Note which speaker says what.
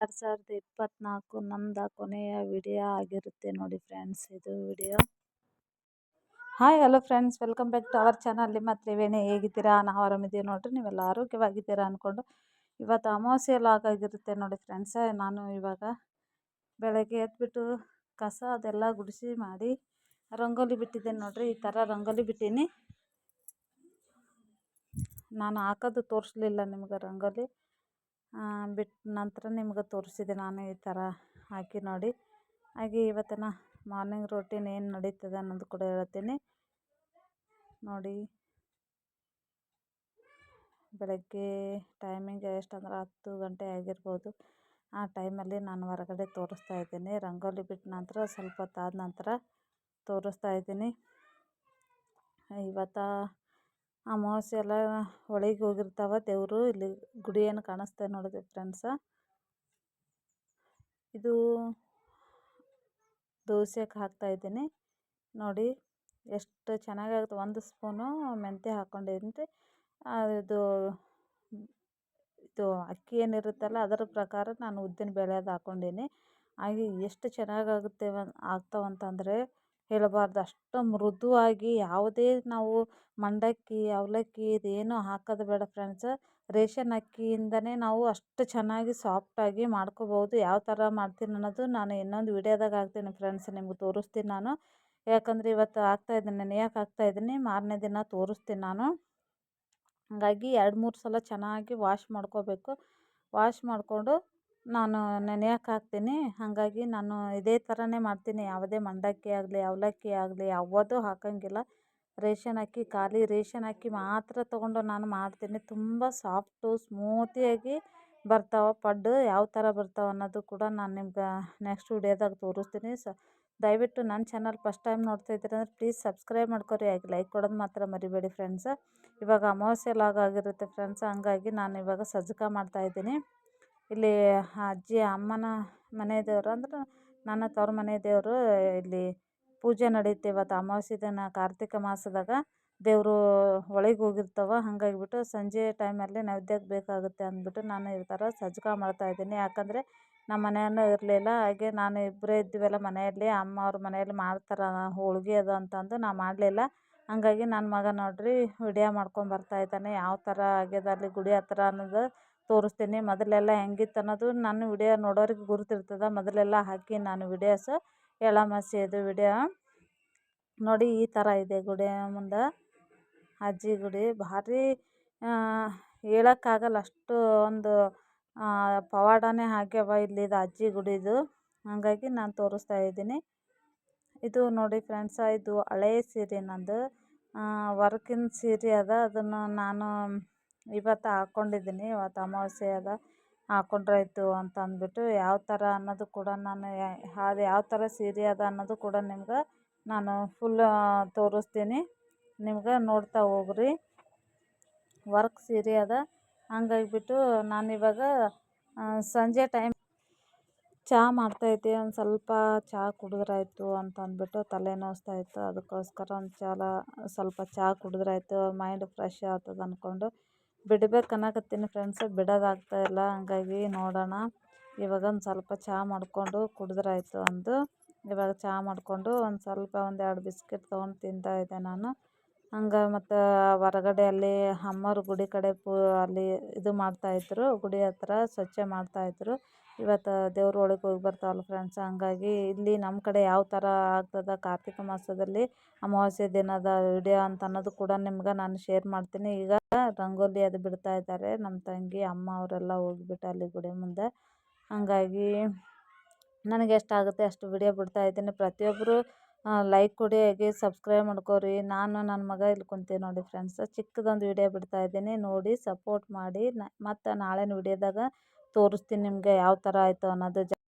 Speaker 1: ಎರಡು ಸಾವಿರದ ಇಪ್ಪತ್ತ್ನಾಲ್ಕು ನಮ್ಮದು ಕೊನೆಯ ವಿಡಿಯೋ ಆಗಿರುತ್ತೆ ನೋಡಿ ಫ್ರೆಂಡ್ಸ್ ಇದು video. Hi hello friends welcome back to our channel ನಿಮ್ಮ ತ್ರಿವೇಣಿ ಹೇಗಿದ್ದೀರಾ? ನಾವು ಆರಾಮಿದ್ದೀವಿ ನೋಡಿರಿ ನೀವೆಲ್ಲ ಆರೋಗ್ಯವಾಗಿದ್ದೀರಾ ಅಂದ್ಕೊಂಡು ಇವತ್ತು ಅಮಾವಾಸ್ಯೆ ಲಾಗ್ ಆಗಿರುತ್ತೆ ನೋಡಿ ಫ್ರೆಂಡ್ಸ್ ನಾನು ಇವಾಗ ಬೆಳಗ್ಗೆ ಎದ್ಬಿಟ್ಟು ಕಸ ಅದೆಲ್ಲ ಗುಡಿಸಿ ಮಾಡಿ ರಂಗೋಲಿ ಬಿಟ್ಟಿದ್ದೇನೆ ನೋಡಿರಿ, ಈ ಥರ ರಂಗೋಲಿ ಬಿಟ್ಟೀನಿ. ನಾನು ಹಾಕೋದು ತೋರಿಸ್ಲಿಲ್ಲ ನಿಮ್ಗೆ ರಂಗೋಲಿ. ಬಿಟ್ಟ ನಂತರ ನಿಮ್ಗೆ ತೋರಿಸಿದೆ ನಾನು ಈ ಥರ ಹಾಕಿ ನೋಡಿ. ಹಾಗೆ ಇವತ್ತಿನ ಮಾರ್ನಿಂಗ್ ರೊಟೀನ್ ಏನು ನಡೀತದೆ ಅನ್ನೋದು ಕೂಡ ಹೇಳ್ತೀನಿ. ನೋಡಿ. ಬೆಳಗ್ಗೆ ಟೈಮಿಂಗ್ ಎಷ್ಟಂದ್ರೆ ಹತ್ತು ಗಂಟೆ ಆಗಿರ್ಬೋದು. ಆ ಟೈಮಲ್ಲಿ ನಾನು ಹೊರಗಡೆ ತೋರಿಸ್ತಾ ಇದ್ದೀನಿ. ರಂಗೋಲಿ ಬಿಟ್ಟ ನಂತರ ಸ್ವಲ್ಪ ಹೊತ್ತಾದ ನಂತರ ತೋರಿಸ್ತಾ ಇದ್ದೀನಿ. ಇವತ್ತು ಅಮಾವಾಸ್ಯೆ ಎಲ್ಲ ಹೊಳೆಗೆ ಹೋಗಿರ್ತಾವೆ ದೇವರು. ಇಲ್ಲಿ ಗುಡಿ ಏನು ಕಾಣಿಸ್ತಾ ನೋಡಿದೆ ಫ್ರೆಂಡ್ಸ ಇದು ದೋಸೆಗೆ ಹಾಕ್ತಾಯಿದ್ದೀನಿ ನೋಡಿ ಎಷ್ಟು ಚೆನ್ನಾಗಾಗುತ್ತೆ ಒಂದು ಸ್ಪೂನು ಮೆಂತ್ಯ ಹಾಕ್ಕೊಂಡಿದ್ದೀನಿ ಅದು ಇದು ಅಕ್ಕಿ ಏನಿರುತ್ತಲ್ಲ ಅದರ ಪ್ರಕಾರ ನಾನು ಉದ್ದಿನ ಬೇಳೆದು ಹಾಕ್ಕೊಂಡೀನಿ ಹಾಗೆ ಎಷ್ಟು ಚೆನ್ನಾಗಾಗುತ್ತೆ ಆಗ್ತಾವಂತಂದರೆ ಹೇಳಬಾರ್ದು. ಅಷ್ಟು ಮೃದುವಾಗಿ ಯಾವುದೇ ನಾವು ಮಂಡಕ್ಕಿ, ಅವಲಕ್ಕಿ ಇದೇನು ಹಾಕೋದು ಬೇಡ ಫ್ರೆಂಡ್ಸ್ ರೇಷನ್ ಅಕ್ಕಿಯಿಂದನೇ ನಾವು ಅಷ್ಟು ಚೆನ್ನಾಗಿ ಸಾಫ್ಟಾಗಿ ಮಾಡ್ಕೋಬೋದು ಯಾವ ಥರ ಮಾಡ್ತೀನಿ ಅನ್ನೋದು ನಾನು ಇನ್ನೊಂದು ವಿಡಿಯೋದಾಗ ಹಾಕ್ತೀನಿ ಫ್ರೆಂಡ್ಸ್ ನಿಮ್ಗೆ ತೋರಿಸ್ತೀನಿ ನಾನು. ಯಾಕಂದರೆ ಇವತ್ತು ಹಾಕ್ತಾಯಿದ್ದೀನಿ ನೆನೆಯೋಕೆ ಹಾಕ್ತಾಯಿದ್ದೀನಿ ಮಾರನೇ ದಿನ ತೋರಿಸ್ತೀನಿ ನಾನು. ಹಾಗಾಗಿ ಎರಡು ಮೂರು ಸಲ ಚೆನ್ನಾಗಿ ವಾಶ್ ಮಾಡ್ಕೋಬೇಕು. ವಾಶ್ ಮಾಡಿಕೊಂಡು ನಾನು ನೆನೆಯೋಕೆ ಹಾಕ್ತೀನಿ. ಹಾಗಾಗಿ ನಾನು ಇದೇ ಥರನೇ ಮಾಡ್ತೀನಿ. ಯಾವುದೇ ಮಂಡಕ್ಕಿ ಆಗಲಿ, ಅವಲಕ್ಕಿ ಆಗಲಿ ಯಾವುದೂ ಹಾಕೋಂಗಿಲ್ಲ. ರೇಷನ್ ಅಕ್ಕಿ, ಖಾಲಿ ರೇಷನ್ ಅಕ್ಕಿ ಮಾತ್ರ ತೊಗೊಂಡು ನಾನು ಮಾಡ್ತೀನಿ. ತುಂಬ ಸಾಫ್ಟು, ಸ್ಮೂತಿಯಾಗಿ ಬರ್ತಾವೆ. ಪಡ್ಡು ಯಾವ ಥರ ಬರ್ತಾವೆ ಅನ್ನೋದು ಕೂಡ ನಾನು ನಿಮ್ಗೆ ನೆಕ್ಸ್ಟ್ ವಿಡಿಯೋದಾಗ ತೋರಿಸ್ತೀನಿ. ಸ, ದಯವಿಟ್ಟು ನನ್ನ ಚಾನಲ್ ಫಸ್ಟ್ ಟೈಮ್ ನೋಡ್ತಾ ಇದ್ದೀರಂದ್ರೆ ಪ್ಲೀಸ್ ಸಬ್ಸ್ಕ್ರೈಬ್ ಮಾಡ್ಕೊರಿ. ಹಾಗೆ ಲೈಕ್ ಕೊಡೋದು ಮಾತ್ರ ಮರಿಬೇಡಿ ಫ್ರೆಂಡ್ಸ. ಇವಾಗ ಅಮಾವಾಸ್ಯೆ ಲಾಗ್ ಆಗಿರುತ್ತೆ ಫ್ರೆಂಡ್ಸ್. ಹಂಗಾಗಿ ನಾನು ಇವಾಗ ಸಜ್ಜಕ ಮಾಡ್ತಾಯಿದ್ದೀನಿ ಇಲ್ಲಿ ಅಜ್ಜಿ, ಅಮ್ಮನ ಮನೆ ದೇವರು ಅಂದ್ರೆ ನನ್ನ ತವ್ರ ಮನೆ ದೇವರು ಇಲ್ಲಿ ಪೂಜೆ ನಡೆಯುತ್ತೆ ಇವತ್ತು ಅಮಾವಾಸ್ಯೆ ದಿನ ಕಾರ್ತಿಕ ಮಾಸದಾಗ. ದೇವರು ಒಳಗೆ ಹೋಗಿರ್ತವೆ ಹಾಗಾಗಿಬಿಟ್ಟು ಸಂಜೆ ಟೈಮಲ್ಲಿ ನೈವೇದ್ಯಕ್ಕೆ ಬೇಕಾಗುತ್ತೆ ಅಂದ್ಬಿಟ್ಟು ನಾನು ಈ ಥರ ಸಜ್ಜಕ ಮಾಡ್ತಾಯಿದ್ದೀನಿ ಯಾಕಂದರೆ ನಮ್ಮ ಮನೆಯನ್ನು ಇರಲಿಲ್ಲ, ಹಾಗೆ ನಾನು ಇಬ್ಬರೇ ಇದ್ದೀವಲ್ಲ ಮನೆಯಲ್ಲಿ, ಅಮ್ಮ ಅವ್ರ ಮನೆಯಲ್ಲಿ ಮಾಡ್ತಾರೆ, ಹೋಳ್ಗೆ ಅದು ಅಂತಂದು ನಾ ಮಾಡಲಿಲ್ಲ. ಹಾಗಾಗಿ ನನ್ನ ಮಗ ನೋಡಿರಿ, ವಿಡಿಯೋ ಮಾಡ್ಕೊಂಡು ಬರ್ತಾಯಿದ್ದಾನೆ ಯಾವ ಥರ ಆಗ್ಯದ ಅಲ್ಲಿ ಗುಡಿ ಹತ್ರ ಅನ್ನೋದು ತೋರಿಸ್ತೀನಿ. ಮೊದಲೆಲ್ಲ ಹೆಂಗಿತ್ತು ಅನ್ನೋದು ನನ್ನ ವಿಡಿಯೋ ನೋಡೋರಿಗೆ ಗುರುತಿರ್ತದೆ. ಮೊದಲೆಲ್ಲ ಹಾಕಿ ನಾನು ವಿಡಿಯೋಸ್ ಎಳ್ಳಮಾವಾಸ್ಯೆದು ವಿಡಿಯೋ. ನೋಡಿ ಈ ಥರ ಇದೆ ಗುಡಿ ಮುಂದೆ. ಅಜ್ಜಿ ಗುಡಿ ಭಾರಿ ಹೇಳೋಕ್ಕಾಗಲ್ಲ ಅಷ್ಟು ಒಂದು ಪವಾಡನೇ ಆಗ್ಯಾವ ಇಲ್ಲಿದು ಅಜ್ಜಿ ಗುಡಿದು. ಹಾಗಾಗಿ ನಾನು ತೋರಿಸ್ತಾ ಇದ್ದೀನಿ. ಇದು ನೋಡಿ ಫ್ರೆಂಡ್ಸ, ಇದು ಹಳೆಯ ಸೀರೆ ನಂದು. ವರ್ಕಿನ ಸೀರೆ ಅದ. ಅದನ್ನು ನಾನು ಇವತ್ತು ಹಾಕ್ಕೊಂಡಿದ್ದೀನಿ ಇವತ್ತು ಅಮಾವಾಸ್ಯೆ ಅದ ಹಾಕ್ಕೊಂಡ್ರಾಯ್ತು ಅಂತ ಅಂದ್ಬಿಟ್ಟು ಯಾವ ಥರ ಅನ್ನೋದು ಕೂಡ ನಾನು ಅದು ಯಾವ ಥರ ಸೀರೆ ಅದ ಅನ್ನೋದು ಕೂಡ ನಿಮ್ಗೆ ನಾನು ಫುಲ್ ತೋರಿಸ್ತೀನಿ. ನಿಮ್ಗೆ ನೋಡ್ತಾ ಹೋಗ್ರಿ. ವರ್ಕ್ ಸೀರೆ ಅದ. ನಾನು ನಾನಿವಾಗ ಸಂಜೆ ಟೈಮ್ ಚಹಾ ಮಾಡ್ತಾಯಿದ್ದೆ, ಒಂದು ಸ್ವಲ್ಪ ಚಹಾ ಕುಡಿದ್ರಾಯ್ತು ಅಂತ ಅಂದ್ಬಿಟ್ಟು ತಲೆ ನೋಸ್ತಾಯಿತ್ತು. ಅದಕ್ಕೋಸ್ಕರ ಒಂದು ಚಲ, ಸ್ವಲ್ಪ ಚಹಾ ಕುಡಿದ್ರಾಯ್ತು ಮೈಂಡ್ ಫ್ರೆಶ್ ಆಗ್ತದೆ ಅಂದ್ಕೊಂಡು ಬಿಡ್ಬೇಕು ಅನ್ನಕತ್ತೀನಿ ಫ್ರೆಂಡ್ಸ್ ಬಿಡೋದಾಗ್ತಾಯಿಲ್ಲ ಹಂಗಾಗಿ ನೋಡೋಣ. ಇವಾಗ ಒಂದು ಸ್ವಲ್ಪ ಚಹಾ ಮಾಡಿಕೊಂಡು ಕುಡಿದ್ರಾಯ್ತು ಅಂದು. ಇವಾಗ ಚಹಾ ಮಾಡಿಕೊಂಡು ಒಂದು ಸ್ವಲ್ಪ ಒಂದು ಎರಡು ಬಿಸ್ಕೆಟ್ ತೊಗೊಂಡು ತಿಂತಾಯಿದ್ದೆ ನಾನು. ಹಂಗೆ ಮತ್ತು ಹೊರಗಡೆ ಅಲ್ಲಿ ಅಮ್ಮವ್ರ ಗುಡಿ ಕಡೆ ಪೂ ಅಲ್ಲಿ ಇದು ಮಾಡ್ತಾಯಿದ್ರು ಗುಡಿ ಹತ್ರ ಸ್ವಚ್ಛ ಮಾಡ್ತಾಯಿದ್ರು ಇವತ್ತು ದೇವ್ರ ಒಳಗೆ ಹೋಗಿ ಬರ್ತಾವಲ್ಲ ಫ್ರೆಂಡ್ಸ್ ಹಂಗಾಗಿ ಇಲ್ಲಿ ನಮ್ಮ ಕಡೆ ಯಾವ ಥರ ಆಗ್ತದೆ ಕಾರ್ತಿಕ ಮಾಸದಲ್ಲಿ ಅಮಾವಾಸ್ಯೆ ದಿನದ ವಿಡಿಯೋ ಅಂತ ಅನ್ನೋದು ಕೂಡ ನಿಮ್ಗೆ ನಾನು ಶೇರ್ ಮಾಡ್ತೀನಿ. ಈಗ ರಂಗೋಲಿ ಅದು ಬಿಡ್ತಾ ಇದ್ದಾರೆ ನಮ್ಮ ತಂಗಿ, ಅಮ್ಮ ಅವರೆಲ್ಲ ಹೋಗಿಬಿಟ್ಟು ಅಲ್ಲಿ ಗುಡಿ ಮುಂದೆ. ಹಂಗಾಗಿ ನನಗೆ ಎಷ್ಟಾಗುತ್ತೆ ಅಷ್ಟು ವಿಡಿಯೋ ಬಿಡ್ತಾಯಿದ್ದೀನಿ ಪ್ರತಿಯೊಬ್ಬರು ಲೈಕ್ ಕೊಡಿ ಹಾಗೆ ಸಬ್ಸ್ಕ್ರೈಬ್ ಮಾಡ್ಕೋರಿ. ನಾನು ನನ್ನ ಮಗ ಇಲ್ಲಿ ಕುಂತೀವಿ ನೋಡಿ ಫ್ರೆಂಡ್ಸ್ ಚಿಕ್ಕದೊಂದು ವಿಡಿಯೋ ಬಿಡ್ತಾಯಿದ್ದೀನಿ ನೋಡಿ ಸಪೋರ್ಟ್ ಮಾಡಿ. ಮತ್ತು ನಾಳಿನ ವಿಡಿಯೋದಾಗ ತೋರಿಸ್ತೀನಿ ನಿಮಗೆ ಯಾವ ಥರ ಆಯಿತು ಅನ್ನೋದು.